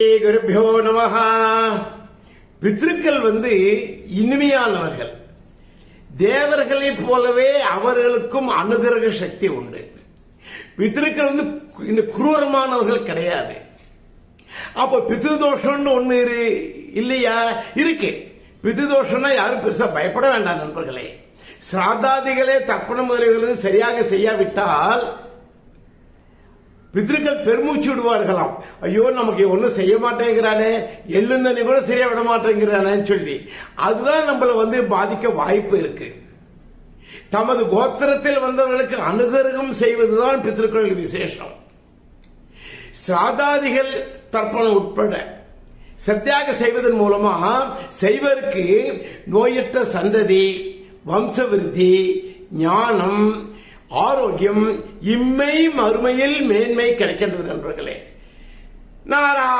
குருபியோ நமஹ. பித்ருக்கள் வந்து இனிமையானவர்கள். தேவர்களைப் போலவே அவர்களுக்கும் அனுகிரக சக்தி உண்டு. பித்ருக்கள் வந்து இந்த குரூரமானவர்கள் கிடையாது. அப்ப பித்ருதோஷம்னு ஒண்ணு இரு- இல்லையா? இருக்கு. பித்ருதோஷம்னா யாரும் பெருசா பயப்பட வேண்டாம் நண்பர்களே. சிராதாதிகளே தர்ப்பண முதலியவர்களும் சரியாக செய்யாவிட்டால் பித்ருக்கள் பெருமூச்சு விடுவார்களாம். ஐயோ நமக்கு ஒன்றும் செய்ய மாட்டேங்கிறானே எள்ளுந்தண்ணி கூட சரியா விட மாட்டேங்கிறானேன்னு சொல்லி. அதுதான் நம்மளை வந்து பாதிக்க வாய்ப்பு இருக்கு. தமது கோத்திரத்தில் வந்தவர்களுக்கு அனுகிரகம் செய்வதுதான் பித்திருக்கள் விசேஷம். சிராதாதிகள் தர்ப்பணம் உட்பட சத்தியாக செய்வதன் மூலமா செய்வருக்கு நோயற்ற சந்ததி வம்சவிருத்தி ஞானம் ஆரோக்கியம் இம்மை மறுமையில் மேன்மை கிடைக்கின்றது நண்பர்களே. நாரா